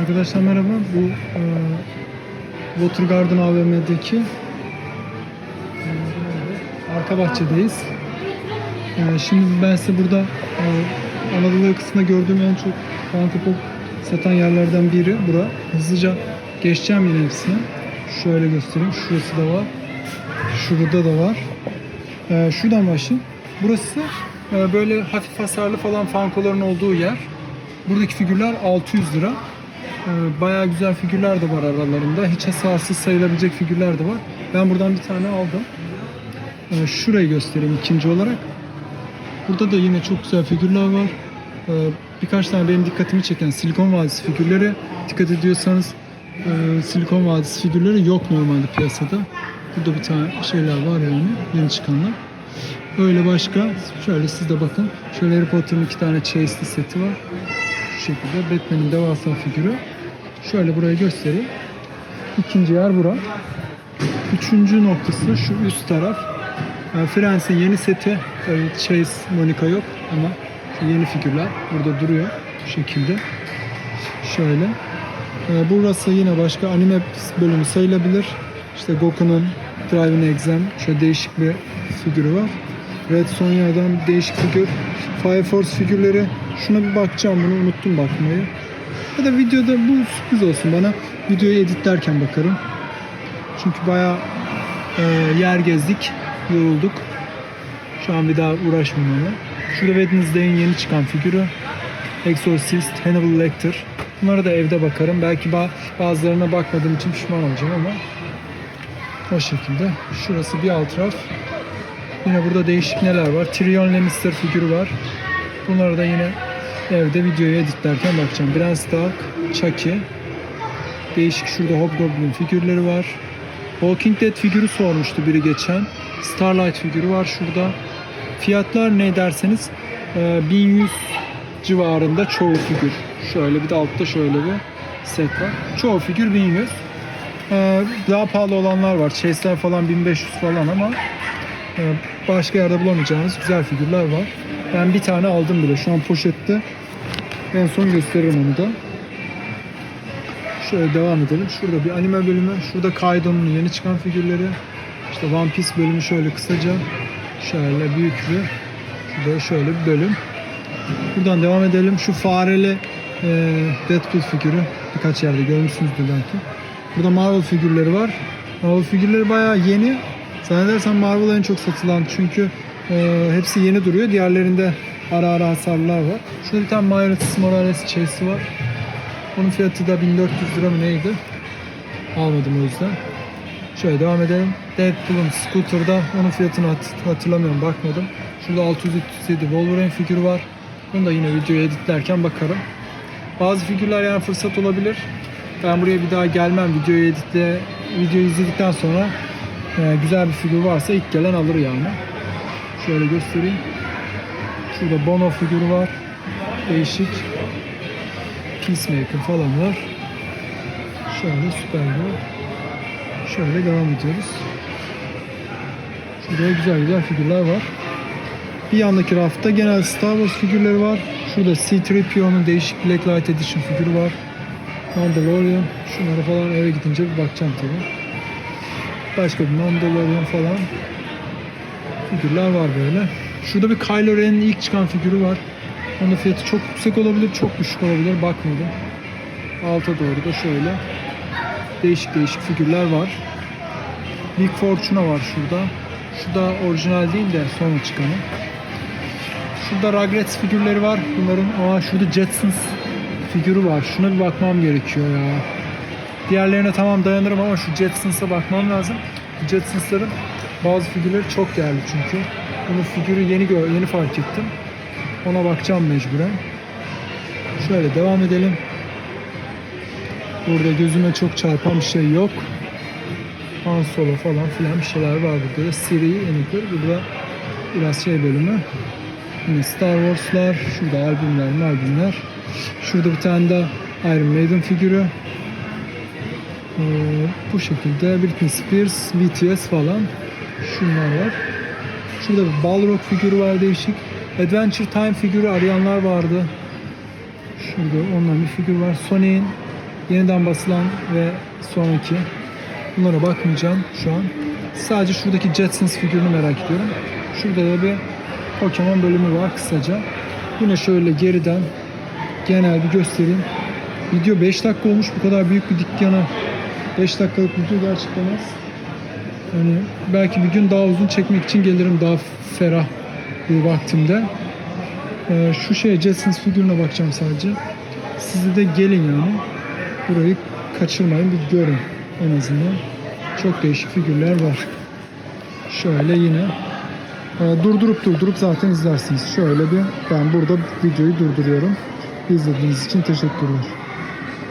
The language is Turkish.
Arkadaşlar merhaba. Bu e, Water Garden AVM'deki e, arka bahçedeyiz. E, şimdi ben size burada e, Anadolu yakasında gördüğüm en çok Funko Pop satan yerlerden biri bura. Hızlıca geçeceğim yine hepsine. Şöyle göstereyim. Şurası da var. Şurada da var. E, şuradan başlayayım. Burası e, böyle hafif hasarlı falan Funko'ların olduğu yer. Buradaki figürler 600 lira. Ee, Bayağı güzel figürler de var aralarında. Hiç hasarsız sayılabilecek figürler de var. Ben buradan bir tane aldım. Ee, Şurayı göstereyim ikinci olarak. Burada da yine çok güzel figürler var. Ee, Birkaç tane benim dikkatimi çeken Silikon Vadisi figürleri. Dikkat ediyorsanız e, Silikon Vadisi figürleri yok normalde piyasada. Burada bir tane şeyler var yani yeni çıkanlar. Öyle başka. Şöyle siz de bakın. Şöyle Harry Potter'ın iki tane Chase'li seti var. Şu şekilde. Batman'in devasa figürü. Şöyle burayı göstereyim. İkinci yer bura. Üçüncü noktası şu üst taraf. Yani Friends'in yeni seti. Tabii Chase Monica yok ama yeni figürler burada duruyor. Bu şekilde. Şöyle. Ee, Burası yine başka anime bölümü sayılabilir. İşte Goku'nun Driving Exam şöyle değişik bir figürü var. Red Sonya'dan değişik figür. Fire Force figürleri. Şuna bir bakacağım bunu unuttum bakmayı. Ya da videoda bu sürpriz olsun bana. Videoyu editlerken bakarım. Çünkü bayağı e, yer gezdik, yorulduk. Şu an bir daha uğraşmayayım ona. Şurada Wednesday'in yeni çıkan figürü. Exorcist, Hannibal Lecter. Bunlara da evde bakarım. Belki ba- bazılarına bakmadığım için pişman olacağım ama o şekilde. Şurası bir alt taraf. Yine burada değişik neler var. Tyrion Lannister figürü var. Bunları da yine evde videoyu editlerken bakacağım. Bran Stark, Chucky. Değişik şurada Hobgoblin figürleri var. Walking Dead figürü sormuştu biri geçen. Starlight figürü var şurada. Fiyatlar ne derseniz e, 1100 civarında çoğu figür. Şöyle bir de altta şöyle bir set var. Çoğu figür 1100. E, Daha pahalı olanlar var. Chase'ler falan 1500 falan ama e, başka yerde bulamayacağınız güzel figürler var. Ben bir tane aldım bile. Şu an poşette. En son gösteririm onu da. Şöyle devam edelim. Şurada bir anime bölümü. Şurada Kaido'nun yeni çıkan figürleri. İşte One Piece bölümü şöyle kısaca. Şöyle büyük bir. Şurada şöyle bir bölüm. Buradan devam edelim. Şu fareli e, Deadpool figürü. Birkaç yerde görmüşsünüzdür belki. Burada Marvel figürleri var. Marvel figürleri bayağı yeni. Zannedersem Marvel en çok satılan çünkü e, hepsi yeni duruyor. Diğerlerinde ara ara hasarlar var. Şurada bir tane Miles Morales chase'i var. Onun fiyatı da 1400 lira mı neydi? Almadım o yüzden. Şöyle devam edelim. Deadpool'un Scooter'da onun fiyatını hat- hatırlamıyorum bakmadım. Şurada 637 Wolverine figürü var. Bunu da yine videoyu editlerken bakarım. Bazı figürler yani fırsat olabilir. Ben buraya bir daha gelmem. Videoyu editle, videoyu izledikten sonra e, güzel bir figür varsa ilk gelen alır yani. Şöyle göstereyim. Şurada Bono figürü var. Değişik. Peacemaker falan var. Şöyle Supergirl. Şöyle devam ediyoruz. Şurada güzel güzel figürler var. Bir yandaki rafta genel Star Wars figürleri var. Şurada C-3PO'nun değişik Blacklight Edition figürü var. Mandalorian. Şunlara falan eve gidince bir bakacağım tabii. Başka bir Mandalorian falan figürler var böyle. Şurada bir Kylo Ren'in ilk çıkan figürü var. Onun fiyatı çok yüksek olabilir, çok düşük olabilir. Bakmadım. Alta doğru da şöyle değişik değişik figürler var. Big Fortuna var şurada. Şu da orijinal değil de sonra çıkanı. Şurada Rugrats figürleri var. Bunların aa şurada Jetsons figürü var. Şuna bir bakmam gerekiyor ya. Diğerlerine tamam dayanırım ama şu Jetsons'a bakmam lazım. Jetsons'ların bazı figürleri çok değerli çünkü. Bunun figürü yeni gör, yeni fark ettim. Ona bakacağım mecburen. Şöyle devam edelim. Burada gözüme çok çarpan bir şey yok. Han Solo falan filan bir şeyler var burada. Siri, Eniker. Burada biraz şey bölümü. Yine Star Wars'lar. Şurada albümler, albümler. Şurada bir tane de Iron Maiden figürü. Ee, bu şekilde Britney Spears, BTS falan. Şunlar var. Şurada bir Balrog figürü var değişik. Adventure Time figürü arayanlar vardı. Şurada ondan bir figür var. Sonic'in yeniden basılan ve sonraki bunlara bakmayacağım şu an. Sadece şuradaki Jetsons figürünü merak ediyorum. Şurada da bir Pokemon bölümü var kısaca. Yine şöyle geriden genel bir göstereyim. Video 5 dakika olmuş. Bu kadar büyük bir dükkana 5 dakikalık video gerçekten az. Yani belki bir gün daha uzun çekmek için gelirim daha ferah bir vaktimde. Ee, şu şey Jetsons figürüne bakacağım sadece. Siz de gelin yani. Burayı kaçırmayın bir görün en azından. Çok değişik figürler var. Şöyle yine e, durdurup durdurup zaten izlersiniz. Şöyle bir ben burada videoyu durduruyorum. İzlediğiniz için teşekkürler.